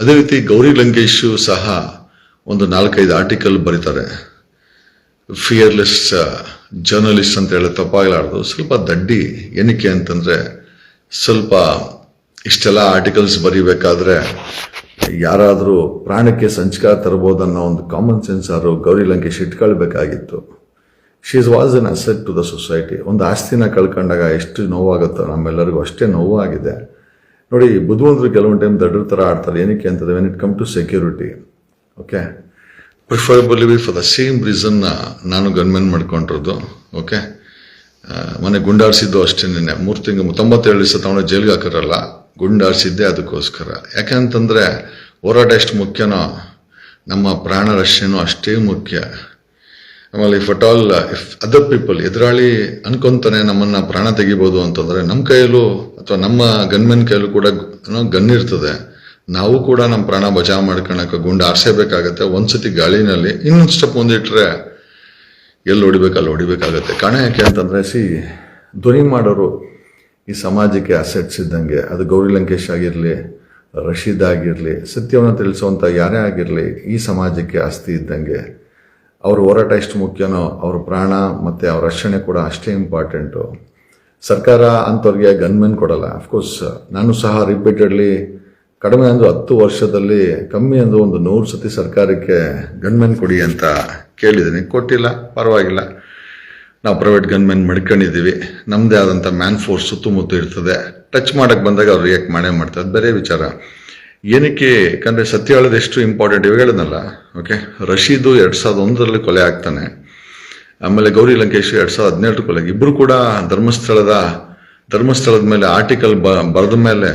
ಅದೇ ರೀತಿ ಗೌರಿ ಲಂಕೇಶು ಸಹ ಒಂದು ನಾಲ್ಕೈದು ಆರ್ಟಿಕಲ್ ಬರೀತಾರೆ. ಫಿಯರ್ಲೆಸ್ ಜರ್ನಲಿಸ್ಟ್ ಅಂತ ಹೇಳಿ ತಪ್ಪಾಗಲಾರ್ದು. ಸ್ವಲ್ಪ ದಡ್ಡಿ ಏನಕ್ಕೆ ಅಂತಂದ್ರೆ ಸ್ವಲ್ಪ ಇಷ್ಟೆಲ್ಲ ಆರ್ಟಿಕಲ್ಸ್ ಬರೀಬೇಕಾದ್ರೆ ಯಾರಾದರೂ ಪ್ರಾಣಕ್ಕೆ ಸಂಚಕಾರ ತರಬಹುದನ್ನೋ ಒಂದು ಕಾಮನ್ ಸೆನ್ಸ್ ಅವರು Gauri Lankesh ಇಟ್ಕೊಳ್ಬೇಕಾಗಿತ್ತು. She's was an asset to the society ಒಂದು ಆಸ್ತಿನ ಕಳ್ಕೊಂಡಾಗ ಎಷ್ಟು ನೋವಾಗುತ್ತೋ ನಮ್ಮೆಲ್ಲರಿಗೂ ಅಷ್ಟೇ ನೋವಾಗಿದೆ. ನೋಡಿ, ಬುದ್ಧಿವಂತರು ಕೆಲವೊಂದು ಟೈಮ್ ದಡ್ರ ಥರ ಆಡ್ತಾರೆ. ಏನಕ್ಕೆ ಅಂತಂದರೆ when it come to security okay preferably for the same reason ನಾನು ಗನ್ಮೆನ್ ಮಾಡ್ಕೊಂಡಿರೋದು ಓಕೆ ಮನೆ ಗುಂಡಾಡಿಸಿದ್ದು ಅಷ್ಟೇ ನಿನ್ನೆ. ಮೂರು ತಿಂಗಳು, ತೊಂಬತ್ತೇಳು ದಿವಸ ತಗೊಂಡು ಜೈಲಿಗೆ ಹಾಕಿರಲ್ಲ, ಗುಂಡಾಡಿಸಿದ್ದೆ ಅದಕ್ಕೋಸ್ಕರ. ಯಾಕಂತಂದ್ರೆ ಹೋರಾಟ ಎಷ್ಟು ಮುಖ್ಯನೋ, ನಮ್ಮ ಪ್ರಾಣ ರಕ್ಷಣೆನೂ ಅಷ್ಟೇ ಮುಖ್ಯ. ಆಮೇಲೆ if at all if other people ಎದುರಾಳಿ ಅನ್ಕೊಂತಾನೆ ನಮ್ಮನ್ನ ಪ್ರಾಣ ತೆಗಿಬೋದು ಅಂತಂದ್ರೆ ನಮ್ಮ ಕೈಯಲ್ಲೂ ಅಥವಾ ನಮ್ಮ ಗನ್ಮೆನ್ ಕೈಯಲ್ಲೂ ಕೂಡ ಗನ್ ಇರ್ತದೆ. ನಾವು ಕೂಡ ನಮ್ಮ ಪ್ರಾಣ ಬಚಾವ್ ಮಾಡ್ಕೊಳಕ್ಕೆ ಗುಂಡು ಆರಿಸಬೇಕಾಗತ್ತೆ ಒಂದ್ಸತಿ ಗಾಳಿನಲ್ಲಿ ಇನ್ನೊಂದು ಸ್ಟೆಪ್ ಮುಂದಿಟ್ರೆ ಎಲ್ಲಿ ಹೊಡಿಬೇಕು, ಅಲ್ಲಿ ಹೊಡಿಬೇಕಾಗತ್ತೆ. ಕಾರಣ ಯಾಕೆ ಅಂತಂದ್ರೆ, ಸಿ, ಧ್ವನಿ ಮಾಡೋರು ಈ ಸಮಾಜಕ್ಕೆ ಅಸೆಟ್ಸ್ ಇದ್ದಂಗೆ. ಅದು ಗೌರಿ ಲಂಕೇಶ್ ಆಗಿರಲಿ, ರಶೀದ್ ಆಗಿರಲಿ, ಸತ್ಯವನ್ನು ತಿಳಿಸುವಂಥ ಯಾರೇ ಆಗಿರಲಿ, ಈ ಸಮಾಜಕ್ಕೆ ಆಸ್ತಿ ಇದ್ದಂಗೆ. ಅವ್ರ ಹೋರಾಟ ಎಷ್ಟು ಮುಖ್ಯನೋ, ಅವ್ರ ಪ್ರಾಣ ಮತ್ತು ಅವ್ರ ರಕ್ಷಣೆ ಕೂಡ ಅಷ್ಟೇ ಇಂಪಾರ್ಟೆಂಟು ಸರ್ಕಾರ ಅಂಥವ್ರಿಗೆ ಗನ್ಮೆನ್ ಕೊಡಲ್ಲ. ಅಫ್ಕೋರ್ಸ್ ನಾನು ಸಹ ರಿಪೀಟೆಡ್ಲಿ ಕಡಿಮೆ ಅಂದರೆ ಹತ್ತು ವರ್ಷದಲ್ಲಿ ಕಮ್ಮಿ ಅಂದರೆ ಒಂದು ನೂರು ಸತಿ ಸರ್ಕಾರಕ್ಕೆ ಗನ್ಮೆನ್ ಕೊಡಿ ಅಂತ ಕೇಳಿದ್ದೀನಿ. ಕೊಟ್ಟಿಲ್ಲ, ಪರವಾಗಿಲ್ಲ. ನಾವು ಪ್ರೈವೇಟ್ ಗನ್ಮೆನ್ ಮಡ್ಕೊಂಡಿದ್ದೀವಿ. ನಮ್ಮದೇ ಆದಂಥ ಮ್ಯಾನ್ ಫೋರ್ಸ್ ಸುತ್ತಮುತ್ತ ಇರ್ತದೆ. ಟಚ್ ಮಾಡೋಕ್ಕೆ ಬಂದಾಗ ಅವ್ರು ರಿಯಾಕ್ಟ್ ಮಾಡೇ ಮಾಡ್ತಾರೆ. ಬೇರೆ ವಿಚಾರ. ಏನಕ್ಕೆ, ಯಾಕಂದರೆ ಸತ್ಯ ಹೇಳೋದು ಎಷ್ಟು ಇಂಪಾರ್ಟೆಂಟ್ ಇವಾಗ ಹೇಳಿದ್ನಲ್ಲ ಓಕೆ ರಶೀದು ಎರಡು ಸಾವಿರದ ಒಂದರಲ್ಲಿ ಕೊಲೆ ಆಗ್ತಾನೆ. ಆಮೇಲೆ ಗೌರಿ ಲಂಕೇಶ್ ಎರಡು ಸಾವಿರದ ಹದಿನೆಂಟು ಕೊಲೆಗೆ. ಇಬ್ಬರು ಕೂಡ ಧರ್ಮಸ್ಥಳದ ಧರ್ಮಸ್ಥಳದ ಮೇಲೆ ಆರ್ಟಿಕಲ್ ಬ, ಬರೆದ ಮೇಲೆ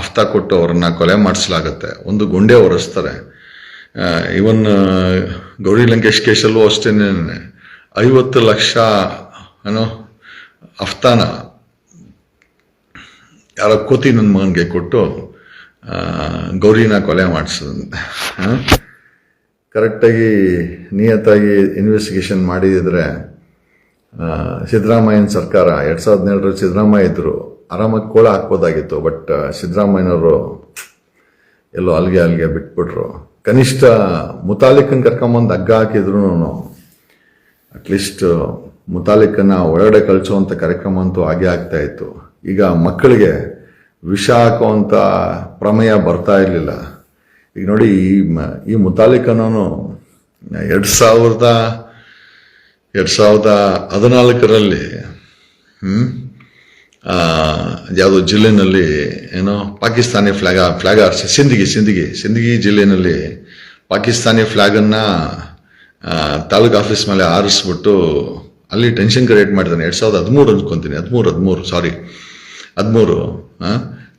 ಅಫ್ತಾ ಕೊಟ್ಟು ಅವರನ್ನ ಕೊಲೆ ಮಾಡಿಸಲಾಗತ್ತೆ. ಒಂದು ಗುಂಡೆ ಹೊರಸ್ತಾರೆ ಇವನ್ ಗೌರಿ ಲಂಕೇಶ್ ಕೇಸಲ್ಲೂ ಅಷ್ಟೇನೆ ಐವತ್ತು ಲಕ್ಷ, ಏನೋ ಅಫ್ತಾನ ಯಾರೋ ಕೋತಿ ನನ್ನ ಮಗನಿಗೆ ಕೊಟ್ಟು ಗೌರಿನ ಕೊಲೆ ಮಾಡಿಸೋದಂತೆ. ಕರೆಕ್ಟಾಗಿ ನಿಯತ್ತಾಗಿ ಇನ್ವೆಸ್ಟಿಗೇಷನ್ ಮಾಡಿದರೆ ಸಿದ್ದರಾಮಯ್ಯನ ಸರ್ಕಾರ, ಎರಡು ಸಾವಿರದ ಹದಿನೇಳರಲ್ಲಿ ಸಿದ್ದರಾಮಯ್ಯ ಇದ್ದರು ಆರಾಮಾಗಿ ಕೋಳ ಹಾಕ್ಬೋದಾಗಿತ್ತು, ಬಟ್ ಸಿದ್ದರಾಮಯ್ಯನವರು ಎಲ್ಲೋ ಅಲ್ಗೆ ಅಲ್ಗೆ ಬಿಟ್ಬಿಟ್ರು. ಕನಿಷ್ಠ ಮುತಾಲಿಕನ್ ಕರ್ಕೊಂಬಂದು ಹಗ್ಗ ಹಾಕಿದ್ರು ಅಟ್ಲೀಸ್ಟ್ ಮುತಾಲಿಕನ್ನ ಒಳಗಡೆ ಕಳಿಸುವಂಥ ಕಾರ್ಯಕ್ರಮ ಅಂತೂ ಹಾಗೆ ಆಗ್ತಾ ಇತ್ತು. ಈಗ ಮಕ್ಕಳಿಗೆ ವಿಷ ಹಾಕುವಂಥ ಪ್ರಮೇಯ ಬರ್ತಾ ಇರಲಿಲ್ಲ. ಈಗ ನೋಡಿ ಈ ಈ ನಾನು ಎರಡು ಸಾವಿರದ ಎರಡು ಸಾವಿರದ ಹದಿನಾಲ್ಕರಲ್ಲಿ ಯಾವುದೋ ಜಿಲ್ಲೆನಲ್ಲಿ ಏನೋ ಪಾಕಿಸ್ತಾನಿ ಫ್ಲಾಗ್ ಫ್ಲಾಗ್ ಹಾರಿಸಿ ಸಿಂದಗಿ ಸಿಂಧಿಗಿ ಸಿಂದಗಿ ಜಿಲ್ಲೆನಲ್ಲಿ ಪಾಕಿಸ್ತಾನಿ ಫ್ಲ್ಯಾಗನ್ನು ತಾಲೂಕು ಆಫೀಸ್ ಮೇಲೆ ಆರಿಸ್ಬಿಟ್ಟು ಅಲ್ಲಿ ಟೆನ್ಷನ್ ಕ್ರಿಯೇಟ್ ಮಾಡಿದ್ದಾನೆ ಎರಡು ಸಾವಿರದ ಹದಿಮೂರು ಅನ್ಕೊಂತೀನಿ. ಹದಿಮೂರು ಹದಿಮೂರು ಸಾರಿ ಹದಿಮೂರು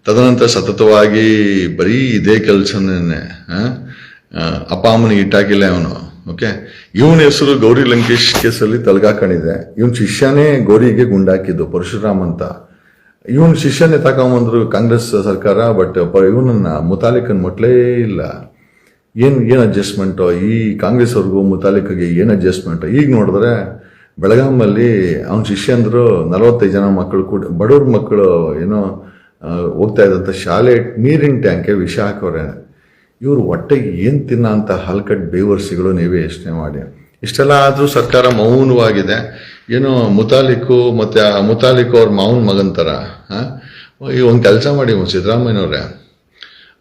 ತದನಂತರ ಸತತವಾಗಿ ಬರೀ ಇದೇ ಕೆಲಸನೇ ಅಪ್ಪ ಅಮ್ಮನಿಗೆ ಇಟ್ಟಾಕಿಲ್ಲ ಅವನು ಓಕೆ? ಇವನ ಹೆಸರು ಗೌರಿ ಲಂಕೇಶ್ ಕೇಸಲ್ಲಿ ತಲೆಗಾಕೊಂಡಿದೆ ಇವನ್ ಶಿಷ್ಯನೇ ಗೌರಿಗೆ ಗುಂಡಾಕಿದ್ದು, ಪರಶುರಾಮ್ ಅಂತ. ಇವನ್ ಶಿಷ್ಯನೇ ತಗೊಂಬಂದ್ರು ಕಾಂಗ್ರೆಸ್ ಸರ್ಕಾರ, ಬಟ್ ಇವನನ್ನ ಮುತಾಲಿಕನ್ ಮುಟ್ಲೇ ಇಲ್ಲ. ಏನ್ ಏನ್ ಅಡ್ಜಸ್ಟ್ಮೆಂಟು ಈ ಕಾಂಗ್ರೆಸ್ ಅವ್ರಿಗೂ ಮುತಾಲಿಕ್ಗೆ ಏನು ಅಡ್ಜಸ್ಟ್ಮೆಂಟ್ ಈಗ ನೋಡಿದ್ರೆ ಬೆಳಗಾಮಲ್ಲಿ ಅವನ ಶಿಷ್ಯಂದ್ರು ನಲವತ್ತೈದು ಜನ ಮಕ್ಕಳು ಕೂಡ, ಬಡವ್ರ ಮಕ್ಕಳು ಏನೋ ಹೋಗ್ತಾ ಇದ್ದಂಥ ಶಾಲೆ ನೀರಿನ ಟ್ಯಾಂಕೆ ವಿಷ ಹಾಕೋರೆ ಇವರು ಹೊಟ್ಟೆಗೆ ಏನು ತಿನ್ನ ಅಂತ ಹಲ್ಕಟ್ ಬೇವರ್ಸಿಗಳು ನೀವೇ ಯೋಚನೆ ಮಾಡಿ. ಇಷ್ಟೆಲ್ಲ ಆದರೂ ಸರ್ಕಾರ ಮೌನವಾಗಿದೆ. ಏನೋ ಮುತಾಲಿಕು ಮತ್ತು ಮುತಾಲಿಕು ಅವ್ರ ಮಾವನ ಮಗನ ಥರ ಹಾಂ? ಈ ಒಂದು ಕೆಲಸ ಮಾಡಿ ಸಿದ್ದರಾಮಯ್ಯನವ್ರೆ.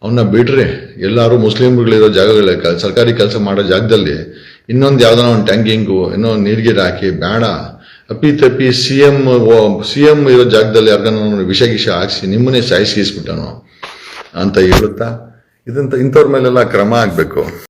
ಅವನ್ನ ಬಿಡ್ರಿ. ಎಲ್ಲರೂ ಮುಸ್ಲಿಮ್ಗಳಿರೋ ಜಾಗಗಳ ಸರ್ಕಾರಿ ಕೆಲಸ ಮಾಡೋ ಜಾಗದಲ್ಲಿ ಇನ್ನೊಂದು ಯಾವುದೋ ಒಂದು ಟ್ಯಾಂಕಿಂಗು, ಇನ್ನೊಂದು ನೀರ್ಗೀರು ಹಾಕಿ, ಬೇಡ. ಅಪ್ಪಿ ತಪ್ಪಿ ಸಿ ಎಂ ಸಿ ಎಂ ಇರೋ ಜಾಗದಲ್ಲಿ ಯಾರ್ಗನ್ನ ವಿಷ ಗಿಷ ಹಾಕ್ಸಿ ನಿಮ್ಮನ್ನೇ ಸಾಯಿಸಿಸ್ಬಿಟ್ಟನು ಅಂತ ಹೇಳುತ್ತಾ? ಇದಂತ ಇಂಥವ್ರ ಮೇಲೆಲ್ಲ ಕ್ರಮ ಆಗಬೇಕು.